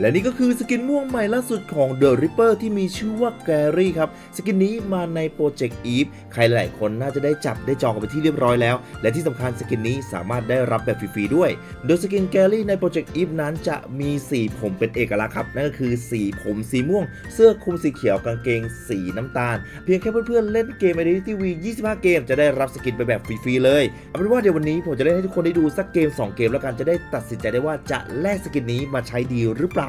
และนี่ก็คือสกินม่วงใหม่ล่าสุดของ The Ripper ที่มีชื่อว่าแกรี่ครับ สกินนี้มาในโปรเจกต์ Eve ใครหลายคนน่าจะได้จับได้จองกันไปที่เรียบร้อยแล้ว และที่สำคัญสกินนี้สามารถได้รับแบบฟรีๆด้วย โดยสกินแกรี่ในโปรเจกต์ Eve นั้นจะมีสีผมเป็นเอกลักษณ์ครับ นั่นก็คือสีผมสีม่วง เสื้อคลุมสีเขียวกางเกงสีน้ำตาล เพียงแค่เพื่อนๆเล่นเกม Identity V 25 เกม จะได้รับสกินไปแบบฟรีๆเลยเอาเป็นว่าเดี๋ยววันนี้ผมจะเล่นให้ทุกคนได้ดูสักเกมสองเกมแล้วกันจะได้ตัดสินใจได้ว่าจะแลกสกินนี้มาใช้ดีหรือเปล่า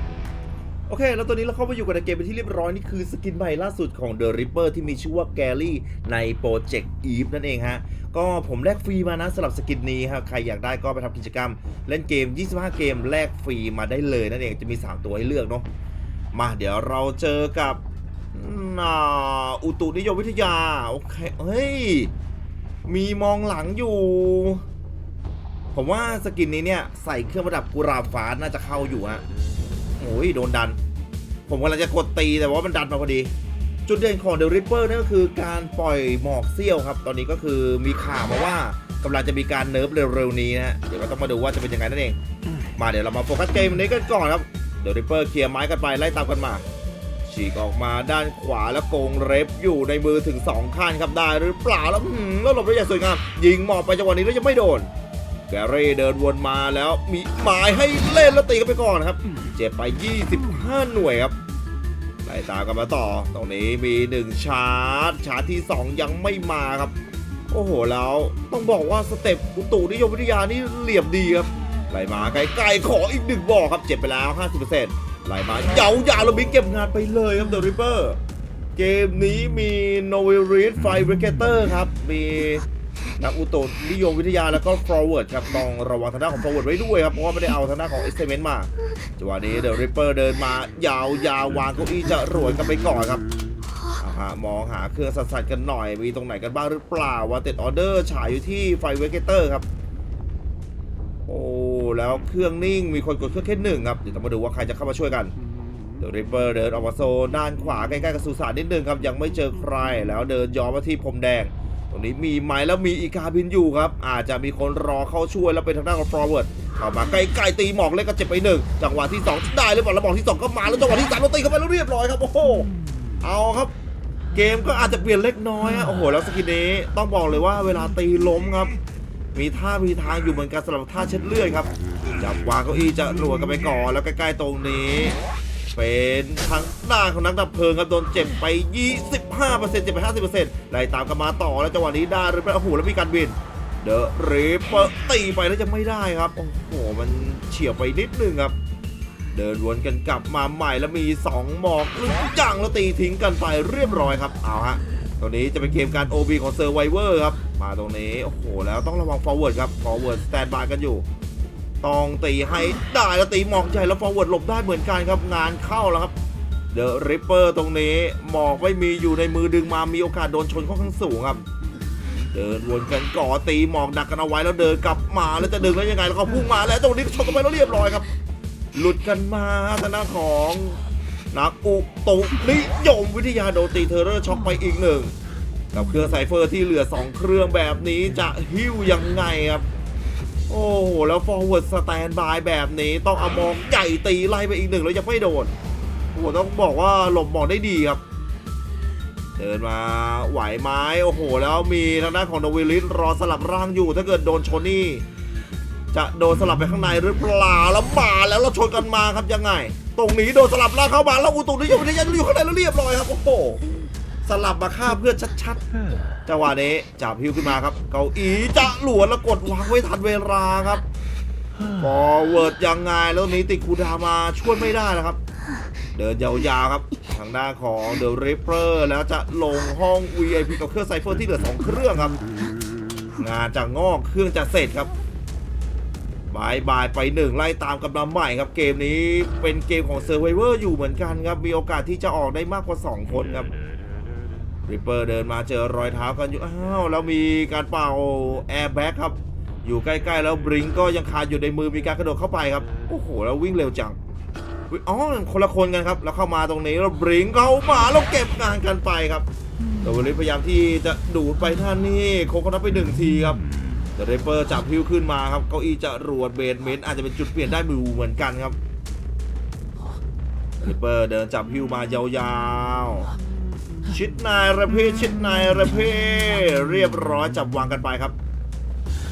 โอเค แล้วตอนนี้เราเข้ามาอยู่กับในเกมเป็นที่เรียบร้อย นี่คือสกินใหม่ล่าสุดของ The Ripper ที่มีชื่อว่าแกลี่ในโปรเจกต์ Eve นั่นเองฮะ ก็ผมแลกฟรีมานะสำหรับสกินนี้ครับ ใครอยากได้ก็ไปทำกิจกรรม เล่นเกม 25 เกมแลกฟรีมาได้เลยนั่นเอง จะมี 3 ตัวให้เลือกเนาะ มาเดี๋ยวเราเจอกับอุตุนิยมวิทยา โอเค เฮ้ย มีมองหลังอยู่ ผมว่าสกินนี้เนี่ยใส่เครื่องประดับกุหลาฟ้าน่าจะเข้าอยู่ฮะ โอ้ยโดนดัน ผมกำลังจะกดตีแต่ว่ามันดันมาพอดี จุดเด่นของ The Ripper นั่นก็คือการปล่อยหมอกเสี้ยวครับ ตอนนี้ก็คือมีข่าวมาว่ากำลังจะมีการเนิร์ฟเร็วๆนี้นะฮะเดี๋ยวเราต้องมาดูว่าจะเป็นยังไงนั่นเอง มาเดี๋ยวเรามาโฟกัสเกมวันนี้กันก่อนครับ The Ripper เคลียร์ไม้กันไปไล่ตามกันมา ฉีกออกมาด้านขวาแล้วโกงเรฟอยู่ในมือถึง2ขั้นครับได้หรือเปล่าแล้วหือแล้วหลบได้อย่างสวยงามยิงหมอบไปจังหวะนี้แล้วยังไม่โดน แกรี่เดินวนมาแล้วมีหมายให้เล่นแล้วตีกันไปก่อนครับ เจ็บไป 25 หน่วยครับไล่ตามกันมาต่อ ตรงนี้มี 1 ชาร์จ ชาร์จที่ 2 ยังไม่มาครับ โอ้โหแล้วต้องบอกว่าสเต็ปอุตุนิยมวิทยานี่เหลี่ยมดีครับไล่มาไกลๆขออีกหนึ่งบอกครับเจ็บไปแล้ว 50%ไล่มาเยาวยาวแล้วบิ๊กเก็บงานไปเลยครับเดอะริปเปอร์เกมนี้มีโนเวริสไฟเบรเกเตอร์ครับมี นักอุตุนิยมวิทยาแล้วก็ forward ครับต้องระวังทางด้านของ forward ไว้ด้วยครับ เพราะว่าไม่ได้เอาทางด้านของ experiment มาจังหวะนี้เดอะริปเปอร์เดินมายาวยาววางเก้าอี้จะรวยกันไปก่อนครับเอาฮะมองหาเครื่องสัดๆกันหน่อย มีตรงไหนกันบ้างหรือเปล่าว่าเต็ดออเดอร์ฉายอยู่ที่ไฟเวกเตอร์ครับ โอ้ แล้วเครื่องนิ่งมีคนกดเครื่องแค่หนึ่งครับ เดี๋ยวต้องมาดูว่าใครจะเข้ามาช่วยกันเดอะริปเปอร์เดินออกมาโซนด้านขวาใกล้ๆกับสุสานนิดนึงครับ ยังไม่เจอใครแล้วเดินย้อนมาที่พรมแดง ตรงนี้มีไม้แล้วมีอีกาบินอยู่ครับ อาจจะมีคนรอเข้าช่วยแล้วเป็นทางด้านของ forward เข้ามาใกล้ๆตีหมอกเล็กก็เจ็บไปหนึ่งจังหวะที่ 2 ได้หรือเปล่าแล้วหมอกที่ 2 ก็มาแล้วจังหวะที่3เราตีเข้าไปแล้วเรียบร้อยครับโอ้โหเอาครับ เกมก็อาจจะเปลี่ยนเล็กน้อยอะโอ้โหแล้วสกินนี้ต้องบอกเลยว่าเวลาตีล้มครับ มีท่ามีทางอยู่เหมือนกันสำหรับท่าเช็ดเลือดครับจับวางเก้าอี้จะรัวกันไปก่อนแล้วใกล้ๆตรงนี้ เป็นทางด้านของนักดับเพลิงครับโดนเจ็บไป 25%เจ็บไป 50%ไล่ตามกันมาต่อแล้วจังหวะนี้ได้หรือเปล่าโอ้โหแล้วมีการบินเดอะรีเปอร์ตีไปแล้วจะไม่ได้ครับ โอ้โห มันเฉียวไปนิดนึงครับ เดินวนกันกลับมาใหม่แล้วมี 2 หมอกลึกจังแล้วตีทิ้งกันไปเรียบร้อยครับ เอาฮะตรงนี้จะเป็นเกมการ OB ของเซอร์ไวเวอร์ครับ มาตรงนี้ โอ้โห แล้วต้องระวัง forward ครับ forward stand by กันอยู่ ต้องตีให้ได้แล้วตีหมอกใหญ่แล้ว forward หลบได้เหมือนกันครับงานเข้าแล้วครับเดอะริปเปอร์ตรงนี้หมอกไม่มีอยู่ในมือดึงมามีโอกาสโดนชนค่อนข้างสูงครับ เดินวนกันก่อตีหมอกดักกันเอาไว้แล้วเดินกลับมาแล้วจะดึงแล้วยังไงแล้วก็พุ่งมาแล้วตรงนี้ชนกันไปแล้วเรียบร้อยครับ หลุดกันมาทางด้านของนักอุตุนิยมวิทยาโดนตีเทอร์เรอร์ช็อกไปอีกหนึ่งกับเครื่องไซเฟอร์ที่เหลือ 2 เครื่องแบบนี้จะหิ้วยังไงครับ โอ้โห แล้ว forward stand by แบบนี้ต้องเอามองใหญ่ตีไล่ไปอีกหนึ่งแล้วยังไม่โดนโอ้โหต้องบอกว่าหลบหมอกได้ดีครับ เดินมาไหวไม้โอ้โห แล้วมีทางด้านของโนวิลิสรอสลับร่างอยู่ ถ้าเกิดโดนชนนี่ จะโดนสลับไปข้างในหรือเปล่าแล้วมาแล้วเราชนกันมาครับยังไง ตรงนี้โดนสลับร่างเข้ามาแล้วอุตุนิยมวิทยาอยู่ข้างในแล้วเรียบร้อยครับโอ้โห สลับมาฆ่าเพื่อนชัดๆจังหวะนี้จับพิวขึ้นมาครับ เกาอีจะหลวนแล้วกดวางไว้ทันเวลาครับฟอร์เวิร์ดยังไงแล้วนี้ติดคูดามาช่วยไม่ได้นะครับ เดินยาวๆครับ ทางด้านของเดอะริปเปอร์แล้วจะลงห้อง VIP กับเครื่องไซเฟอร์ที่เหลือ2เครื่องครับ งานจะงอกเครื่องจะเสร็จครับบายบายไปหนึ่งไล่ตามกำลังใหม่ครับ เกมนี้เป็นเกมของเซอร์ไวเวอร์อยู่เหมือนกันครับ มีโอกาสที่จะออกได้มากกว่า 2 คนครับ ริปเปอร์เดินมาเจอรอยเท้ากันอยู่อ้าวแล้วมีการเป่าแอร์แบ็กครับ อยู่ใกล้ๆแล้วบริงก็ยังคาอยู่ในมือมีการกระโดดเข้าไปครับโอ้โหแล้ววิ่งเร็วจังอ๋อคนละคนกันครับ แล้วเข้ามาตรงนี้แล้วบริงเข้ามาแล้วเก็บงานกันไปครับโดวลิสพยายามที่จะดูดไปท่านนี่โคกนับไปหนึ่งทีครับเดอะเรเปอร์จับพิวขึ้นมาครับเก้าอี้จะรวดเบสเมนอาจจะเป็นจุดเปลี่ยนได้มือเหมือนกันครับเดอะเรเปอร์เดินจับพิวมายาวๆ ชิดนายระเพชิดนายระเพเรียบร้อยจับวางกันไปครับ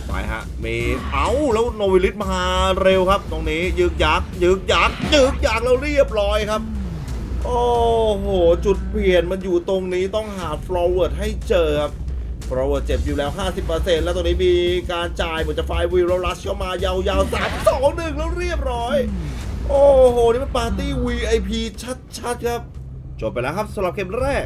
ไปฮะมีเอาแล้วโนวิลิสมาเร็วครับ ตรงนี้ยึกยักยึกยักยึกยักแล้วเรียบร้อยครับ โอ้โห จุดเปลี่ยนมันอยู่ตรงนี้ต้องหาฟลอเวิร์ดให้เจอครับฟลอเวิร์ดเจ็บอยู่แล้ว 50%แล้วตรงนี้มีการจ่ายเหมือนจะไฟวิลแล้วรัชเข้ามายาวๆ3 2 1แล้วเรียบร้อย โอ้โห นี่มันปาร์ตี้ VIP ชัดๆครับ จบไปแล้วครับสำหรับเกมแรก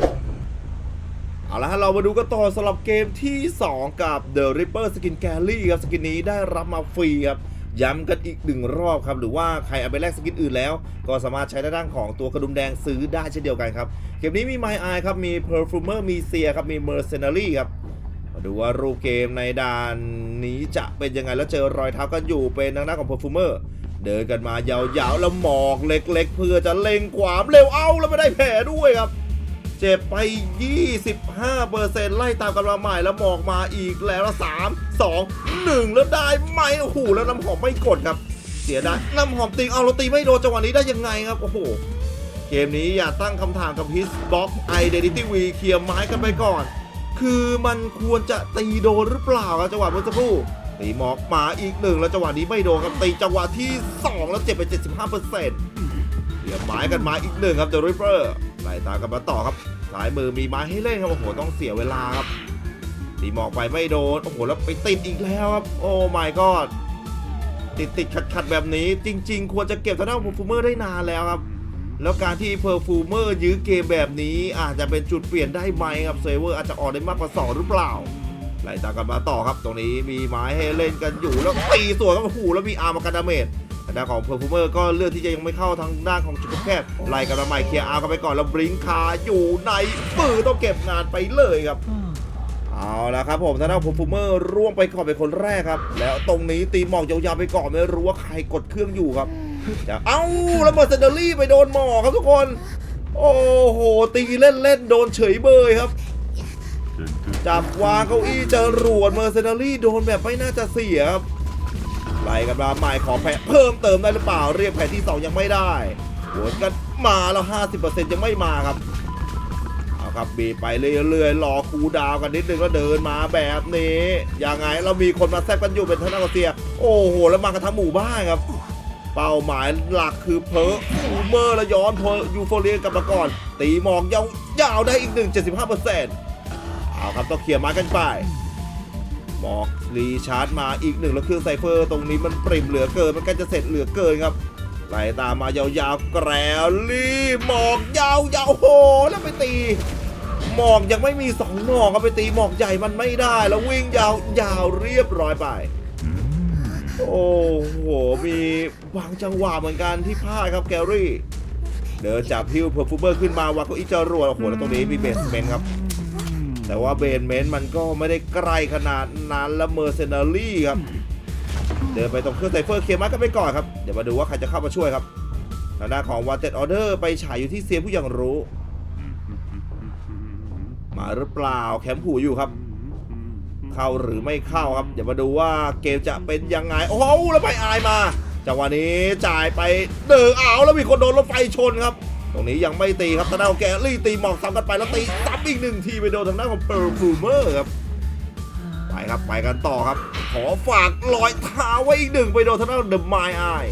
เอาละฮะเรามาดูกันต่อสำหรับเกมที่ 2 กับ The Ripper Skin Gallery ครับสกินนี้ได้รับมาฟรีครับย้ำกันอีกหนึ่งรอบครับ หรือว่าใครเอาไปแลกสกินอื่นแล้ว ก็สามารถใช้ด้านล่างของตัวกระดุมแดงซื้อได้เช่นเดียวกันครับ เกมนี้มี My Eye ครับ มี Perfumer มีเซียครับ มี Mercenary ครับ มาดูว่ารูปเกมในด่านนี้จะเป็นยังไงแล้วเจอรอยเท้ากันอยู่เป็นทางด้านของ Perfumer เดินกันมายาวๆแล้วหมอกเล็กๆ เพื่อจะเล็งขวามเร็วเอาแล้วไม่ได้แผลด้วยครับ เจ็บไป 25%ไล่ตามกันมาใหม่แล้วหมอกมาอีกแล้วละ3 2 1 แล้วได้ไหมโอ้โหแล้วน้ำหอมไม่กดครับ เสียดายน้ำหอมตีเอาเราตีไม่โดนจังหวะนี้ได้ยังไงครับโอ้โหเกมนี้อย่าตั้งคำถามกับ His Box Identity V เคลียร์ไม้กันไปก่อน คือมันควรจะตีโดนหรือเปล่าครับจังหวะเมื่อสักครู่ ตีหมอกมาอีกหนึ่งแล้วจังหวะนี้ไม่โดนครับตีจังหวะที่ 2 แล้วเจ็บไป 75%เสียไม้กันมาอีกหนึ่งครับ The Ripper ไล่ตามกันมาต่อครับสายมือมีไม้ให้เล่นครับโอ้โหต้องเสียเวลาครับตีหมอกไปไม่โดนโอ้โหแล้วไปติดอีกแล้วครับโอ้ my god ติดติดขัดขัดแบบนี้ จริง ๆ ควรจะเก็บทางด้านของฟูเมอร์ได้นานแล้วครับ แล้วการที่เพอร์ฟูเมอร์ยื้อเกมแบบนี้อาจจะเป็นจุดเปลี่ยนได้ไหมครับเซเวอร์อาจจะออกได้มากกว่า2หรือเปล่า ไล่ตามกันมาต่อครับ ตรงนี้มีไม้ให้เล่นกันอยู่แล้วตีสวนครับโอ้โหแล้วมีอาร์มมากันดาเมจทางด้านของเพอร์ฟูเมอร์ก็เลือกที่จะยังไม่เข้าทางด้านของจุดแคบไล่กันมาใหม่เคลียร์อาร์กันไปก่อนแล้วบริงคาอยู่ในมือต้องเก็บงานไปเลยครับเอาละครับผมทางด้านผมฟูเมอร์ร่วงไปก่อนเป็นคนแรกครับ แล้วตรงนี้ตีหมอกยาวๆไปก่อนไม่รู้ว่าใครกดเครื่องอยู่ครับจะเอ้าแล้วเมอร์เซนเดอรี่ไปโดนหมอกครับทุกคน โอ้โหตีเล่นๆโดนเฉยเบยครับ จับวางเก้าอี้จะรวดเมอร์เซนเดอรี่โดนแบบไม่น่าจะเสียครับไล่กันมาใหม่ขอแพ้เพิ่มเติมได้หรือเปล่า เรียกแพ้ที่ 2 ยังไม่ได้หวนกันมาแล้ว 50%ยังไม่มาครับเอาครับบีบไปเรื่อยๆรอคูดาวกันนิดนึงแล้วเดินมาแบบนี้ยังไงเรามีคนมาแซบกันอยู่เป็นทนากเซีย โอ้โห แล้วมากันทั้งหมู่บ้านครับ เป้าหมายหลักคือเพอร์ฟูเมอร์และย้อนเพอร์ยูโฟเรียกลับมาก่อน ตีหมอกยาวยาวได้อีกหนึ่ง75%เอา ครับต้องเคลียร์ม้กันไปหมอกรีชาร์จมาอีกหนึ่งแล้วเครื่องไซเฟอร์ตรงนี้มันปริมเหลือเกินมันกล้จะเสร็จเหลือเกินครับไล่ตามมายาวๆแกรลลี่หมอกยาวๆโอ้โหแล้วไปตี หมอกยังไม่มีสองหมอกก็ไปตีหมอกใหญ่มันไม่ได้ แล้ววิ่งยาวยาวเรียบร้อยไป โอ้โหมีบางจังหวะเหมือนกันที่พลาดครับแกรี่เดินจับฮิวเพอร์ฟูเบอร์ขึ้นมาวางเก็อีจรวดโอ้โหแล้วตรงนี้มีเบสเมนครับ แต่ว่าเบสเมนต์มันก็ไม่ได้ใกล้ขนาดนั้นและเมอร์เซนารี่ครับ เดินไปตรงเครื่องไซเฟอร์เคลียร์มาร์กกันไปก่อนครับ เดี๋ยวมาดูว่าใครจะเข้ามาช่วยครับทางด้านของว a เต็ดออเดอร์ไปฉายอยู่ที่เซียผู้ยังรู้ มาหรือเปล่าแคมป์ผูอยู่ครับ เข้าหรือไม่เข้าครับ เดี๋ยวมาดูว่าเกมจะเป็นยังไง โอ้โหแล้วไม่อายมาจังหวะนี้จ่ายไปเดือเอาแล้วมีคนโดนรถไฟชนครับ ตรงนี้ยังไม่ตีครับทางด้านของแกลี่ตีหมอกซ้ำกันไปแล้วตีซ้ำอีกหนึ่งทีไปโดนทางด้านของเปอร์ฟูเมอร์ครับไปครับไปกันต่อครับ ขอฝากรอยเท้าไว้อีกหนึ่งไปโดนทางด้านของเดอะไมอาย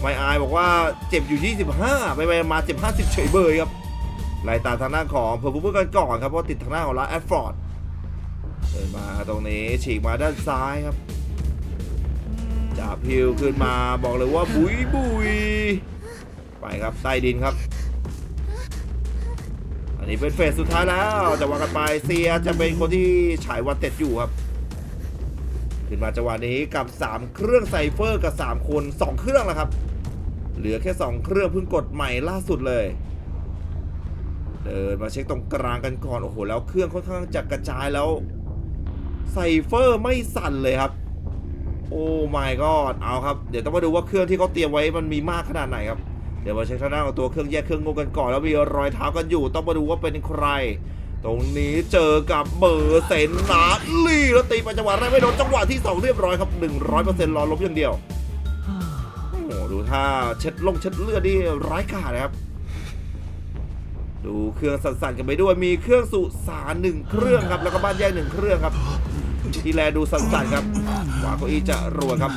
ไมอายบอกว่าเจ็บอยู่ 25 ไปไปมาเจ็บ 50 เฉยเบยครับไล่ตามทางด้านของเพอร์ฟูเมอร์กันก่อนครับเพราะติดทางด้านของลาแอดฟอร์ดเดินมาตรงนี้ฉีกมาด้านซ้ายครับจับพิวขึ้นมาบอกเลยว่าบุยบุย ไปครับใต้ดินครับ อันนี้เป็นเฟสสุดท้ายแล้วจะว่ากันไปเซียจะเป็นคนที่ฉายวันเต็ดอยู่ครับ ขึ้นมาจังหวะนี้กับ 3 เครื่องไซเฟอร์กับ 3 คน 2 เครื่องแล้วครับ เหลือแค่ 2 เครื่องเพิ่งกดใหม่ล่าสุดเลย เดินมาเช็คตรงกลางกันก่อนโอ้โหแล้วเครื่องค่อนข้างจะกระจายแล้วไซเฟอร์ไม่สั่นเลยครับ โอ้ my god เอาครับ เดี๋ยวต้องมาดูว่าเครื่องที่เขาเตรียมไว้มันมีมากขนาดไหนครับ ดี๋ยวมาเช็คทางด้านของตัวเครื่องแยกเครื่องงงกันก่อนแล้วมีรอยเท้ากันอยู่ ต้องมาดูว่าเป็นใคร ตรงนี้เจอกับเบอร์เซนนาลีแล้วตีไปจังหวะแรกไม่โดนจังหวะที่ 2 เรียบร้อยครับ 100%รอลบอย่างเดียวโอ้โหดูท่าเช็ดลงเช็ดเลือดนี่ร้ายกาจนะครับ ดูเครื่องสั่นๆกันไปด้วยมีเครื่องสุสานหนึ่งเครื่องครับ แล้วก็บ้านแยกหนึ่งเครื่องครับ ที่แลดูสั่นๆครับขวาเก้าอี้จะรัวครับ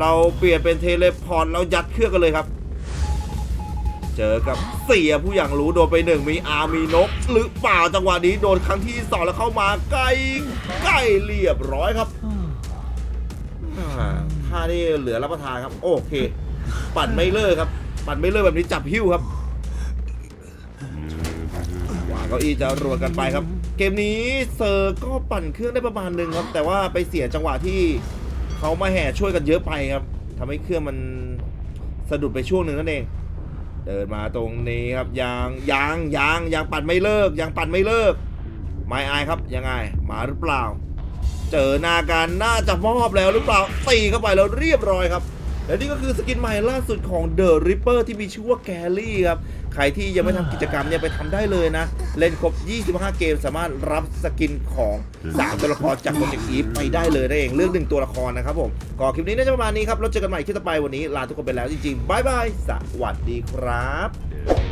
เราเปลี่ยนเป็นเทเลพอร์ตแล้วยัดเครื่องกันเลยครับ เจอกับเสียผู้อย่างรู้โดนไปหนึ่งมีอามีนก หรือเปล่าจังหวะนี้โดนครั้งที่สองแล้วเข้ามาใกล้ใกล้เรียบร้อยครับอ่าท่านี่เหลือรับประทานครับ โอเค ปั่นไม่เลิกครับ ปั่นไม่เลิกแบบนี้จับหิ้วครับวางเก้าอี้จะรวดกันไปครับ เกมนี้เซอร์ก็ปั่นเครื่องได้ประมาณหนึ่งครับ แต่ว่าไปเสียจังหวะที่เขามาแห่ช่วยกันเยอะไปครับทำให้เครื่องมันสะดุดไปช่วงหนึ่งนั่นเอง เดินมาตรงนี้ครับยางยางยางยางปัดไม่เลิกยางปัดไม่เลิกไม่อายครับยังไงมาหรือเปล่า เจอหน้ากันน่าจะมอบแล้วหรือเปล่าตีเข้าไปแล้วเรียบร้อยครับและนี่ก็คือสกินใหม่ล่าสุดของ The Ripper ที่มีชื่อว่าแกลลี่ครับ ใครที่ยังไม่ทำกิจกรรมเนี่ยไปทำได้เลยนะ เล่นครบ 25 เกมสามารถรับสกินของ 3 ตัวละครจากโปรเจกต์อีฟไปได้เลยนั่นเองเลือกหนึ่งตัวละครนะครับผมก็คลิปนี้น่าจะประมาณนี้ครับแล้วเจอกันใหม่คลิปต่อไปวันนี้ลาทุกคนไปแล้วจริงๆบายบายสวัสดีครับ